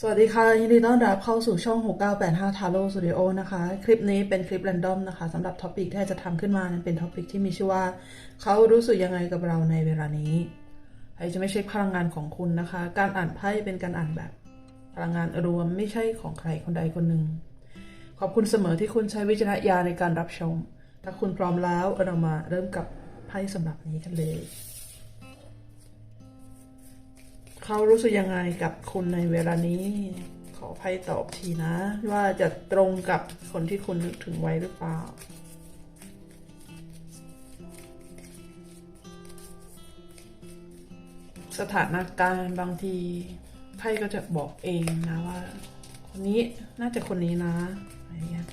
สวัสดีค่ะยินดีต้อนรับเข้าสู่ช่อง 6985 Taro Studio นะคะ คลิปนี้เป็นคลิป r รนดอมนะคะสำหรับท็อปิกที่จะทำขึ้นมานั้นเป็นท็อปิกที่มีชื่อว่า เขารู้สึกยังไงกับเราในเวลานี้ไพ่จะไม่ใช่พลังงานของคุณนะคะ การอ่านไพ่เป็นการอ่านแบบพลังงานรวมไม่ใช่ของใครคนใดคนหนึ่ง ขอบคุณเสมอที่คุณใช้วิจารณญาณในการรับชม ถ้าคุณพร้อมแล้วเรามาเริ่มกับไพ่สำหรับนี้กันเลย เขารู้สึกยังไงกับคุณในเวลานี้ ขอไพ่ตอบทีนะ ว่าจะตรงกับคนที่คุณนึกถึงไว้หรือเปล่าสถานการณ์บางทีไพ่ก็จะบอกเองนะว่า คนนี้น่าจะคนนี้นะอะไรเงี้ย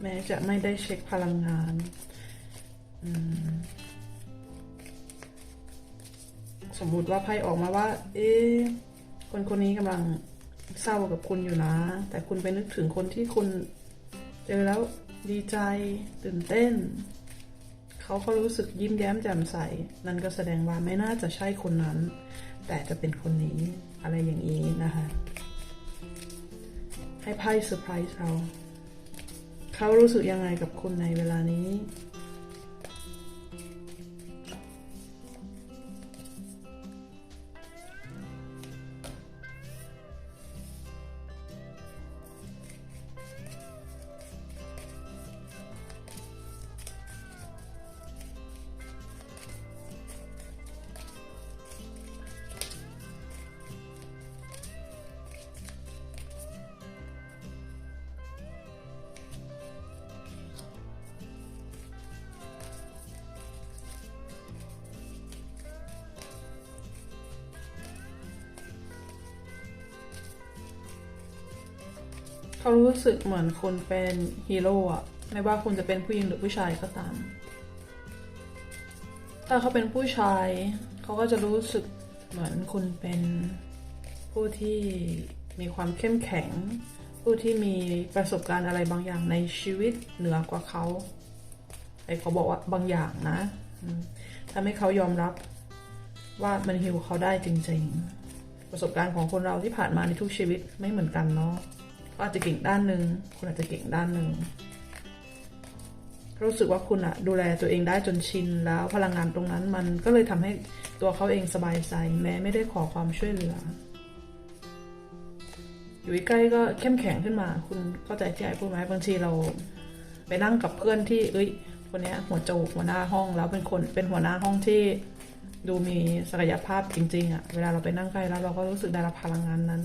แม้จะไม่ได้เช็คพลังงาน อืม สมมุติว่าไพ่ออกมาว่า เอ๊ะคนคนนี้กำลังเศร้ากับคุณอยู่นะ แต่คุณไปนึกถึงคนที่คุณเจอแล้วดีใจตื่นเต้น เขาก็รู้สึกยิ้มแย้มแจ่มใส นั่นก็แสดงว่าไม่น่าจะใช่คนนั้น แต่จะเป็นคนนี้อะไรอย่างนี้นะคะ ให้ไพ่เซอร์ไพรส์เรา เขารู้สึกยังไงกับคุณในเวลานี้ เขารู้สึกเหมือนคุณเป็นฮีโร่อะไม่ว่าคุณจะเป็นผู้หญิงหรือผู้ชายก็ตาม ถ้าเขาเป็นผู้ชาย เขาก็จะรู้สึกเหมือนคุณเป็นผู้ที่มีความเข้มแข็ง ผู้ที่มีประสบการณ์อะไรบางอย่างในชีวิตเหนือกว่าเขาไอ้เขาบอกว่าบางอย่างนะทำให้เขายอมรับว่ามันฮิวเขาได้จริง ๆ ประสบการณ์ของคนเราที่ผ่านมาในทุกชีวิตไม่เหมือนกันเนาะ อาจจะเก่งด้านหนึ่งคุณอาจจะเก่งด้านหนึ่งรู้สึกว่าคุณอะดูแลตัวเองได้จนชินแล้วพลังงานตรงนั้นมันก็เลยทำให้ตัวเขาเองสบายใจแม้ไม่ได้ขอความช่วยเหลือ อยู่ใกล้ก็เข้มแข็งขึ้นมา คุณเข้าใจที่ไอ้พูดไหมบางทีเรา ไปนั่งกับเพื่อนที่เอ้ยคนนี้หัวโจกหัวหน้าห้องแล้วเป็นคนเป็นหัวหน้าห้องที่ดูมีศักยภาพจริงๆอะเวลาเราไปนั่งใกล้แล้วเราก็รู้สึกได้รับพลังงานนั้น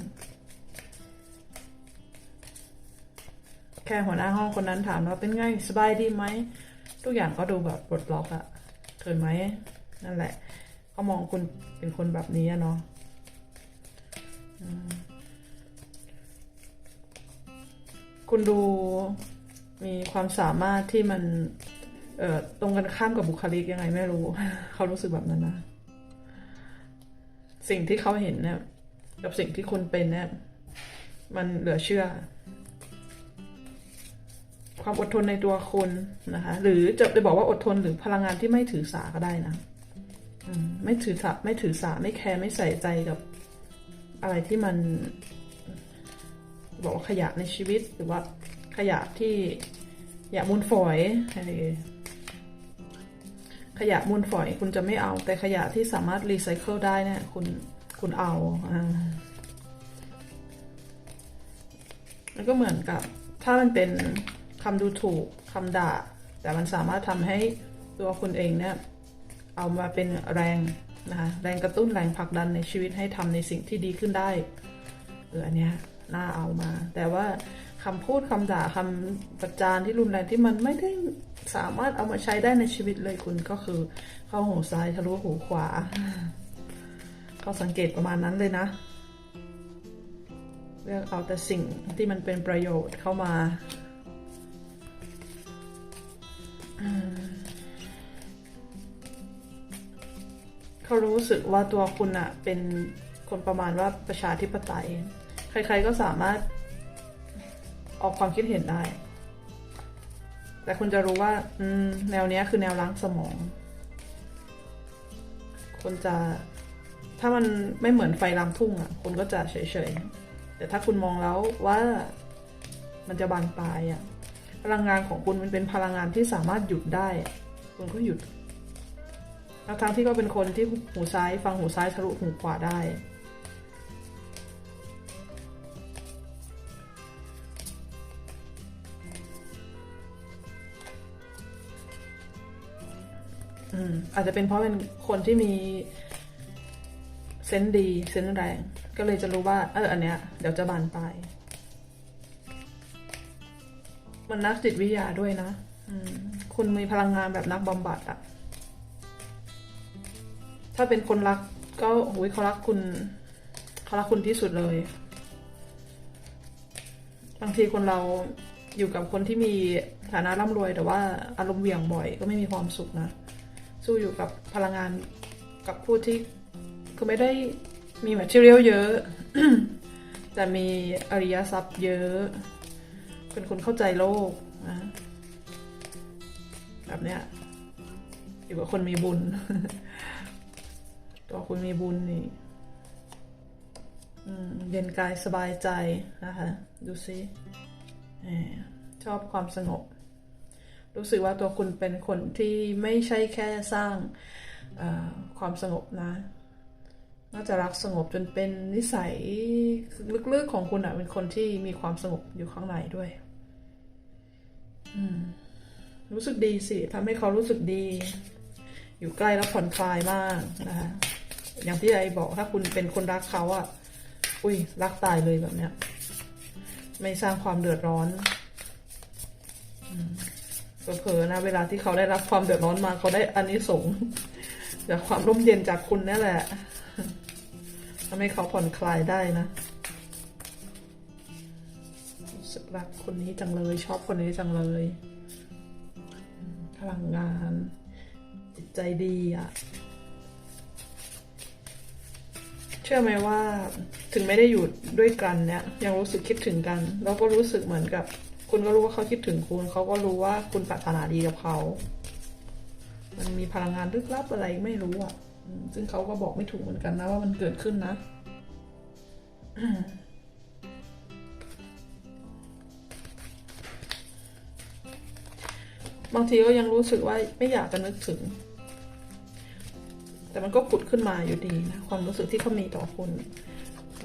ค่หัวหน้าห้องคนนั้นถามว่าเป็นไงสบายดีไหม ทุกอย่างก็ดูแบบปลดล็อกอะเกินไหม นั่นแหละเขามองคุณเป็นคนแบบนี้อะเนาะอืมคุณดูมีความสามารถที่มัน เอ่อตรงกันข้ามกับบุคลิกยังไงไม่รู้ เขารู้สึกแบบนั้นนะ สิ่งที่เขาเห็นเนี่ยกับสิ่งที่คุณเป็นเนี่ยมันเหลือเชื่อ ความอดทนในตัวคุณนะคะ หรือจะจะบอกว่าอดทนหรือพลังงานที่ไม่ถือสาก็ได้นะไม่ถือสาไม่ถือสาไม่แคร์ไม่ใส่ใจกับอะไรที่มัน บอกว่าขยะในชีวิตหรือว่าขยะที่ขยะมูลฝอยอะไรขยะมูลฝอยคุณจะไม่เอา แต่ขยะที่สามารถรีไซเคิลได้เนี่ยคุณคุณเอาอ่ามันก็เหมือนกับถ้ามันเป็น คำดูถูกคำด่า แต่มันสามารถทำให้ตัวคุณเองเนี่ยเอามาเป็นแรงนะคะแรงกระตุ้นแรงผลักดันในชีวิตให้ทำในสิ่งที่ดีขึ้นได้เอออันเนี้ยน่าเอามา แต่ว่าคำพูดคำด่าคำประจานที่รุนแรงที่มันไม่ได้สามารถเอามาใช้ได้ในชีวิตเลยคุณก็คือ เข้าหูซ้ายทะลุหูขวา เขาสังเกตประมาณนั้นเลยนะเลือกเอาแต่สิ่งที่มันเป็นประโยชน์เข้ามา เขารู้สึกว่าตัวคุณอะเป็นคนประมาณว่าประชาธิปไตย ใครๆก็สามารถออกความคิดเห็นได้ แต่คุณจะรู้ว่าอืมแนวเนี้ยคือแนวล้างสมองคนจะถ้ามันไม่เหมือนไฟลามทุ่งอะคุณก็จะเฉยๆ แต่ถ้าคุณมองแล้วว่ามันจะบานปลายอะ พลังงานของคุณมันเป็นพลังงานที่สามารถหยุดได้ คุณก็หยุดแล้วทางที่ก็เป็นคนที่หูซ้ายฟังหูซ้ายทะลุหูขวาได้ อืมอาจจะเป็นเพราะเป็นคนที่มีเซนส์ดีเซนส์แรง ก็เลยจะรู้ว่า เอออันเนี้ย เดี๋ยวจะบานปลาย มันนักจิตวิทยาด้วยนะคุณมีพลังงานแบบนักบำบัดอะถ้าเป็นคนรักก็โอ้ยเขารักคุณเขารักคุณที่สุดเลย บางทีคนเราอยู่กับคนที่มีฐานะร่ำรวย แต่ว่าอารมณ์เหวี่ยงบ่อยก็ไม่มีความสุขนะ สู้อยู่กับพลังงานกับผู้ที่คือไม่ได้มีแมทเทียลเยอะ แต่มีอริยทรัพย์เยอะ เป็นคนเข้าใจโลกนะแบบเนี้ยอยู่กับคนมีบุญตัวคุณมีบุญนี่เย็นกายสบายใจนะคะ ดูซิชอบความสงบ รู้สึกว่าตัวคุณเป็นคนที่ไม่ใช่แค่สร้างความสงบนะน่าจะรักสงบจนเป็นนิสัยลึกๆของคุณอะเป็นคนที่มีความสงบอยู่ข้างในด้วย รู้สึกดีสิทำให้เขารู้สึกดี อยู่ใกล้แล้วผ่อนคลายมากนะคะอย่างที่ไอบอกถ้าคุณเป็นคนรักเขาอะอุ้ยรักตายเลยแบบเนี้ย ไม่สร้างความเดือดร้อนเผลอๆนะ เวลาที่เขาได้รับความเดือดร้อนมาเขาได้อันนี้สงจากความร่มเย็นจากคุณนั่นแหละทำให้เขาผ่อนคลายได้นะ รักคนนี้จังเลย ชอบคนนี้จังเลยพลังงาน จิตใจดีอะ่ะ เชื่อไหมว่าถึงไม่ได้อยู่ด้วยกันเนี่ยยังรู้สึกคิดถึงกัน แล้วก็รู้สึกเหมือนกับ คุณก็รู้ว่าเขาคิดถึงคุณ เขาก็รู้ว่าคุณปรารถนาดีกับเขา มันมีพลังงานลึกลับอะไรไม่รู้อะซึ่งเขาก็บอกไม่ถูกเหมือนกันนะว่ามันเกิดขึ้นนะ บางทีก็ยังรู้สึกว่าไม่อยากจะนึกถึง แต่มันก็ผุดขึ้นมาอยู่ดีนะความรู้สึกที่เขามีต่อคุณ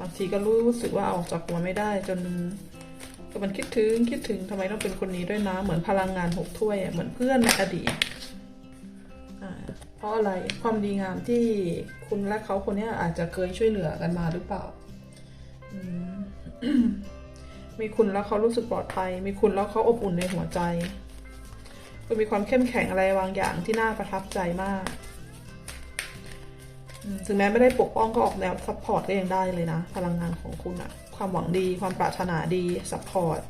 บางทีก็รู้สึกว่าออกจากหัวไม่ได้ จนก็มันคิดถึงคิดถึงทำไมต้องเป็นคนนี้ด้วยนะ เหมือนพลังงานหกถ้วยเหมือนเพื่อนในอดีตเพราะอะไรความดีงามที่คุณและเขาคนนี้อาจจะเคยช่วยเหลือกันมาหรือเปล่ามีคุณแล้วเขารู้สึกปลอดภัย มีคุณแล้วเขาอบอุ่นในหัวใจ ก็มีความเข้มแข็งอะไรบางอย่างที่น่าประทับใจมาก ถึงแม้ไม่ได้ปกป้องก็ออกแนวซัพพอร์ตก็ยังได้เลยนะ พลังงานของคุณอะความหวังดี ความปรารถนาดีซัพพอร์ต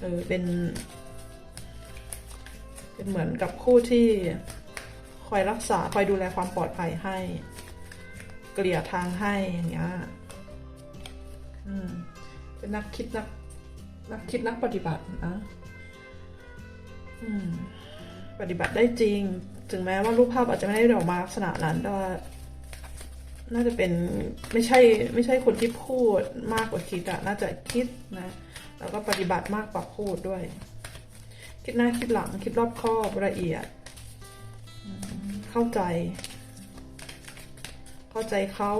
เออเป็น เป็นเหมือนกับคู่ที่คอยรักษาคอยดูแลความปลอดภัยให้ เกลี่ยทางให้อย่างเงี้ยเป็นนักคิดนักนักคิดนักปฏิบัตินะ อืม ปฏิบัติได้จริง ถึงแม้ว่ารูปภาพอาจจะไม่ได้ออกมาลักษณะนั้นแต่ว่าน่าจะเป็นไม่ใช่ไม่ใช่คนที่พูดมากกว่าคิดอะน่าจะคิดนะ แล้วก็ปฏิบัติมากกว่าพูดด้วย คิดหน้าคิดหลังคิดรอบคอบละเอียด เข้าใจ เข้าใจเขา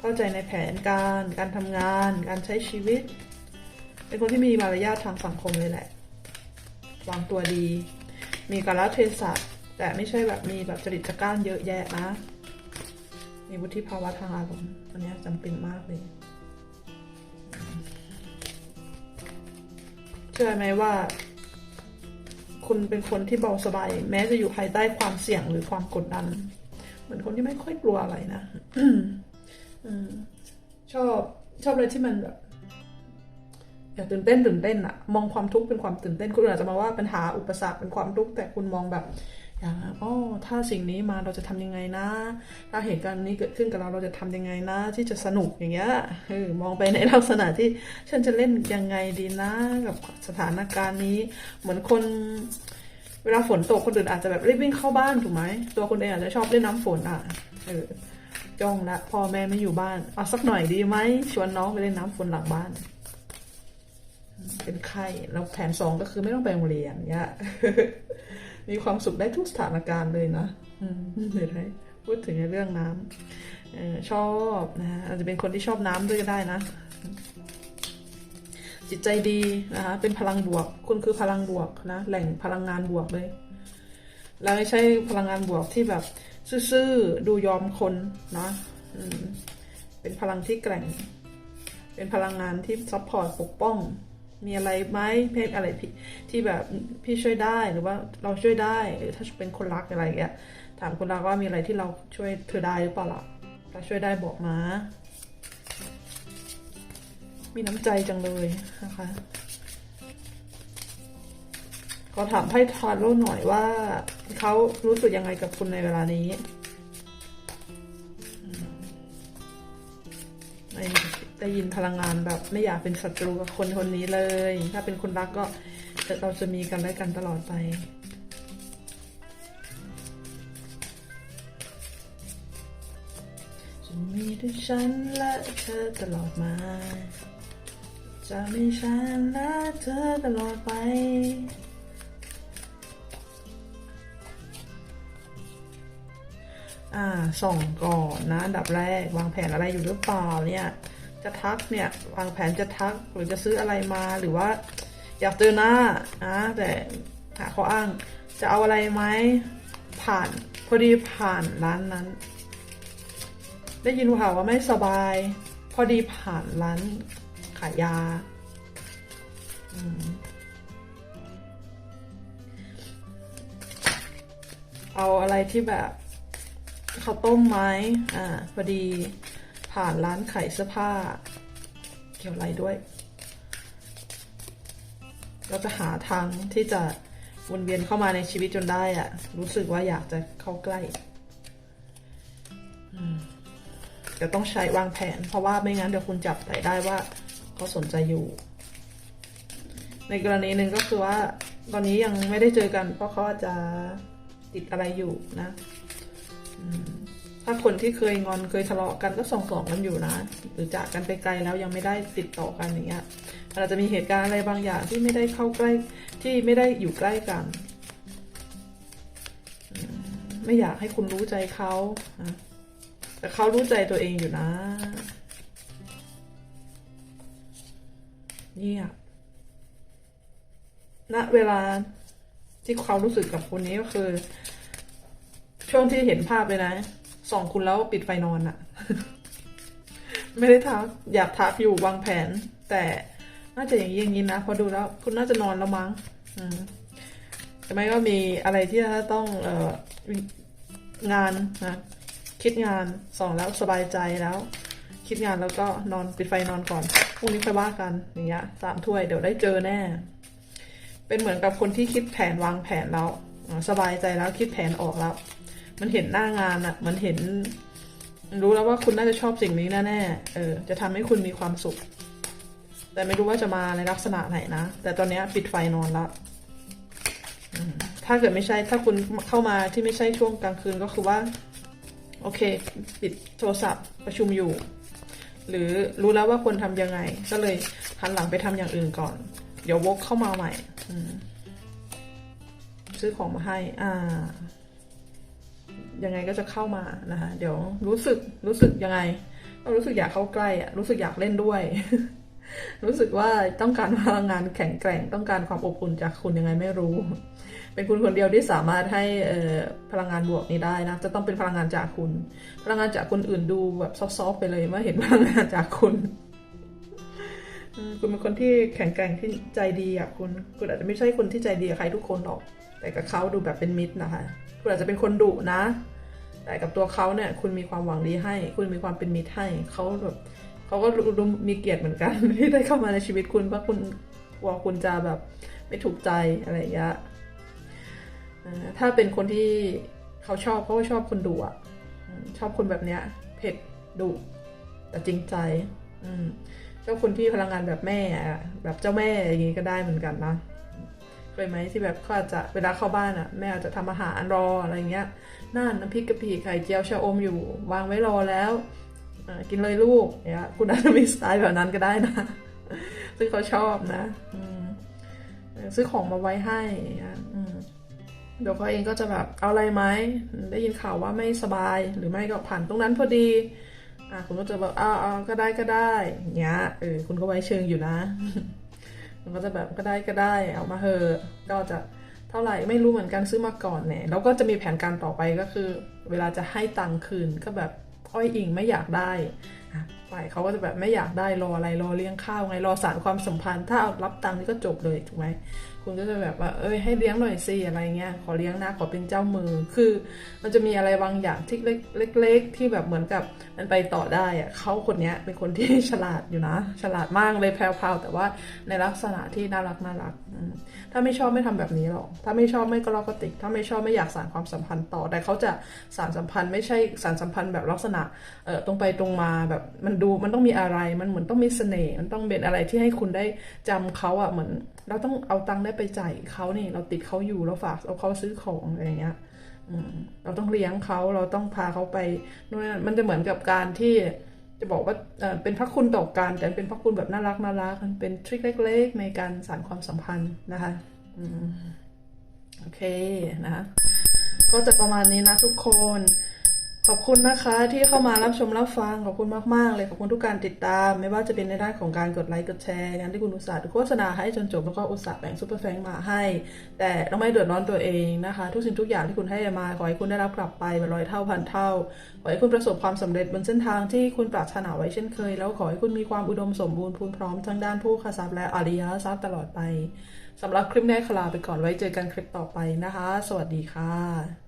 เข้าใจในแผนการ การทำงาน การใช้ชีวิต เป็นคนที่มีมารยาททางสังคมเลยแหละ วางตัวดี มีกาลเทศะแต่ไม่ใช่แบบมีแบบจริตจักร้านเยอะแยะนะ มีวุฒิภาวะทางอารมณ์อันนี้จำเป็นมากเลย เชื่อไหมว่า คุณเป็นคนที่เบาสบาย แม้จะอยู่ภายใต้ความเสี่ยงหรือความกดดัน เหมือนคนที่ไม่ค่อยกลัวอะไรนะชอบชอบอะไรที่มันแบบ อย่าตื่นเต้นตื่นเต้นอะมองความทุกข์เป็นความตื่นเต้นคุณอาจจะมาว่าปัญหาอุปสรรคเป็นความทุกข์แต่คุณมองแบบอย่างอ๋อถ้าสิ่งนี้มาเราจะทำยังไงนะ ถ้าเหตุการณ์นี้เกิดขึ้นกับเราเราจะทำยังไงนะ ที่จะสนุกอย่างเงี้ยเออมองไปในลักษณะที่ฉันจะเล่นยังไงดีนะ กับสถานการณ์นี้ เหมือนคนเวลาฝนตกคนอื่นอาจจะแบบรีบวิ่งเข้าบ้านถูกไหมตัวคนเองอาจจะชอบเล่นน้ำฝนอะเออจ้องละพ่อแม่ไม่อยู่บ้านเอาสักหน่อยดีไหมชวนน้องไปเล่นน้ำฝนหลังบ้าน เป็นไข้แล้วแผนสองก็คือไม่ต้องไปโรงเรียนเนี่ยมีความสุขได้ทุกสถานการณ์เลยนะอืมเดี๋ยวให้พูดถึงในเรื่องน้ำเออชอบนะฮะอาจจะเป็นคนที่ชอบน้ำด้วยก็ได้นะ จิตใจดีนะคะเป็นพลังบวก คุณคือพลังบวกนะ แหล่งพลังงานบวกเลยแล้วไม่ใช่พลังงานบวกที่แบบซื่อๆดูยอมคนนะอืมเป็นพลังที่แกร่ง เป็นพลังงานที่ซัพพอร์ตปกป้อง มีอะไรไหมเพศอะไรที่ที่แบบพี่ช่วยได้หรือว่าเราช่วยได้หรือถ้าเป็นคนรักอะไรอย่างเงี้ยถามคนรักว่ามีอะไรที่เราช่วยเธอได้หรือเปล่าล่ะถ้าช่วยได้บอกมา มีน้ำใจจังเลยนะคะขอถามไพ่ทาโร่หน่อยว่าเขารู้สึกยังไงกับคุณในเวลานี้อืม ได้ยินพลังงานแบบไม่อยากเป็นศัตรูกับคนคนนี้เลย ถ้าเป็นคนรักก็เราจะมีกันและกันตลอดไปจะมีด้วยฉันและเธอตลอดมา จะมีฉันและเธอตลอดไปอ่าส่องก่อนนะอันดับแรกวางแผนอะไรอยู่หรือเปล่าเนี่ย จะทักเนี่ยวางแผนจะทักหรือจะซื้ออะไรมาหรือว่า อยากเจอหน้านะแต่หาข้ออ้างจะเอาอะไรไหมผ่านพอดีผ่านร้านนั้น ได้ยินข่าวว่าไม่สบาย พอดีผ่านร้านขายยาอเอาอะไรที่แบบข้าวต้มไหมอ่าพอดี ผ่านร้านขายเสื้อผ้า เกี่ยวอะไรด้วยเราจะหาทางที่จะวนเวียนเข้ามาในชีวิตจนได้อะรู้สึกว่าอยากจะเข้าใกล้อืมแต่ต้องใช้วางแผน เพราะว่าไม่งั้นเดี๋ยวคุณจับใจได้ว่าเขาสนใจอยู่ ในกรณีหนึ่งก็คือว่า ตอนนี้ยังไม่ได้เจอกัน เพราะเขาอาจจะติดอะไรอยู่นะ อืม ถ้าคนที่เคยงอนเคยทะเลาะกันก็ส่องสองกันอยู่นะ หรือจากกันไปไกลแล้วยังไม่ได้ติดต่อกันอย่างเงี้ยอาจจะมีเหตุการณ์อะไรบางอย่างที่ไม่ได้เข้าใกล้ที่ไม่ได้อยู่ใกล้กัน ไม่อยากให้คุณรู้ใจเขาแต่เขารู้ใจตัวเองอยู่นะเงียบณเวลาที่เขารู้สึกกับคนนี้ก็คือ ช่วงที่เห็นภาพเลยนะ ส่องคุณแล้วปิดไฟนอนอะไม่ได้ทักอยากทักอยู่วางแผน แต่น่าจะอย่างนี้อย่างนี้นะ พอดูแล้วคุณน่าจะนอนแล้วมั้งอืมแต่ไม่ก็มีอะไรที่จะต้องเอ่องานนะคิดงานส่องแล้วสบายใจแล้ว คิดงานแล้วก็นอนปิดไฟนอนก่อนพรุ่งนี้ค่อยว่ากันอย่างเงี้ยสามถ้วยเดี๋ยวได้เจอแน่ เป็นเหมือนกับคนที่คิดแผนวางแผนแล้วสบายใจแล้วคิดแผนออกแล้ว มันเห็นหน้างานอะมันเห็น รู้แล้วว่าคุณน่าจะชอบสิ่งนี้แน่ๆเออ จะทำให้คุณมีความสุข แต่ไม่รู้ว่าจะมาในลักษณะไหนนะ แต่ตอนนี้ปิดไฟนอนละถ้าเกิดไม่ใช่ ถ้าคุณเข้ามาที่ไม่ใช่ช่วงกลางคืนก็คือว่า โอเค ปิดโทรศัพท์ประชุมอยู่ หรือรู้แล้วว่าควรทำยังไง ก็เลยหันหลังไปทำอย่างอื่นก่อน เดี๋ยววกเข้ามาใหม่ซื้อของมาให้ อ่า ยังไงก็จะเข้ามานะคะเดี๋ยวรู้สึกรู้สึกยังไงก็รู้สึกอยากเข้าใกล้อะรู้สึกอยากเล่นด้วย รู้สึกว่าต้องการพลังงานแข็งแกร่งต้องการความอบอุ่นจากคุณยังไงไม่รู้ เป็นคุณคนเดียวที่สามารถให้พลังงานบวกนี้ได้นะจะต้องเป็นพลังงานจากคุณ พลังงานจากคนอื่นดูแบบซอฟๆไปเลยเมื่อเห็นพลังงานจากคุณคุณเป็นคนที่แข็งแกร่งที่ใจดีอะคุณ คุณอาจจะไม่ใช่คนที่ใจดีกับใครทุกคนหรอก แต่กับเขาดูแบบเป็นมิตรนะคะ คุณอาจจะเป็นคนดุนะ แต่กับตัวเขาเนี่ย คุณมีความหวังดีให้ คุณมีความเป็นมิตรให้เขาแบบเขาก็รู้มีเกียรติเหมือนกันที่ได้เข้ามาในชีวิตคุณเพราะคุณกลัวคุณจะแบบไม่ถูกใจอะไรอย่างเงี้ยถ้าเป็นคนที่เขาชอบเขาก็ชอบคนดุอะชอบคนแบบเนี้ยเผ็ดดุแต่จริงใจ อืมชอบคนที่พลังงานแบบแม่แบบเจ้าแม่อย่างงี้ก็ได้เหมือนกันนะ เคยไหมที่แบบเขาอาจจะเวลาเข้าบ้านอะ แม่อาจจะทำอาหารรออะไรเงี้ยนั่นน้ำพริกกะปิไข่เจียวชะอมอยู่ วางไว้รอแล้วกินเลยลูกเนี่ยคุณอาจจะมีสไตล์แบบนั้นก็ได้นะ ซึ่งเขาชอบนะซื้อของมาไว้ให้เดี๋ยวเขาเองก็จะแบบเอาอะไรไหมได้ยินข่าวว่าไม่สบายหรือไม่ก็ผ่านตรงนั้นพอดีอะคุณก็จะแบบอ้าวก็ได้ก็ได้เงี้ยเออคุณก็ไว้เชิงอยู่นะ มันก็จะแบบก็ได้ก็ได้เอามาเหอะก็จะเท่าไหร่ไม่รู้เหมือนกันซื้อมาก่อนเนี่ยแล้วก็จะมีแผนการต่อไปก็คือ เวลาจะให้ตังค์คืนก็แบบอ้อยอิงไม่อยากได้ อะฝ่ายเขาก็จะแบบไม่อยากได้รออะไรรอเลี้ยงข้าวไงรอสารความสัมพันธ์ ถ้าเอารับตังค์นี่ก็จบเลยถูกไหมคุณก็จะแบบว่าเอ้ยให้เลี้ยงหน่อยสิอะไรเงี้ยขอเลี้ยงนะขอเป็นเจ้ามือ คือ มันจะมีอะไรบางอย่างที่เล็กๆที่แบบเหมือนกับมันไปต่อได้อะเขาคนนี้เป็นคนที่ฉลาดอยู่นะ ฉลาดมากเลยแพรวๆแต่ว่าในลักษณะที่น่ารักน่ารักถ้าไม่ชอบไม่ทำแบบนี้หรอกถ้าไม่ชอบไม่ก็ลอกกระติก ถ้าไม่ชอบไม่อยากสานความสัมพันธ์ต่อแต่เขาจะสานสัมพันธ์ไม่ใช่สานสัมพันธ์แบบลักษณะเออตรงไปตรงมาแบบมันดูมันต้องมีอะไรมันเหมือนต้องมีเสน่ห์มันต้องเป็นอะไรที่ให้คุณได้จำเขาอะเหมือน เราต้องเอาตังค์ได้ไปจ่ายเขานี่ เราติดเขาอยู่เราฝากเอาเขาซื้อของอะไรเงี้ยอืเราต้องเลี้ยงเขาเราต้องพาเขาไปนู่นนนมันจะเหมือนกับการที่จะบอกว่าเป็นพระคุณต่อกันแต่เป็นพระคุณแบบน่ารักน่ารักมันเป็นทริคเล็ก ๆ ในการสานความสัมพันธ์นะคะอโอเคนะก็จะประมาณนี้นะทุกคน ขอบคุณนะคะที่เข้ามารับชมรับฟัง ขอบคุณมากๆเลยขอบคุณทุกการติดตาม ไม่ว่าจะเป็นในด้านของการกดไลค์กดแชร์งานที่คุณอุตส่าห์โฆษณาให้จนจบแล้วก็อุตส่าห์แบ่งซุปเปอร์แฟงมาให้ แต่ต้องไม่เดือดร้อนตัวเองนะคะ ทุกสิ่งทุกอย่างที่คุณให้มาขอให้คุณได้รับกลับไปเป็นร้อยเท่าพันเท่าขอให้คุณประสบความสำเร็จบนเส้นทางที่คุณปรารถนาไว้เช่นเคย แล้วขอให้คุณมีความอุดมสมบูรณ์พูนพร้อมทั้งด้านผู้คาทรัพย์และอริยทรัพย์ตลอดไปสำหรับคลิปนี้ขลาไปก่อนไว้เจอกันคลิปต่อไปนะคะ สวัสดีค่ะ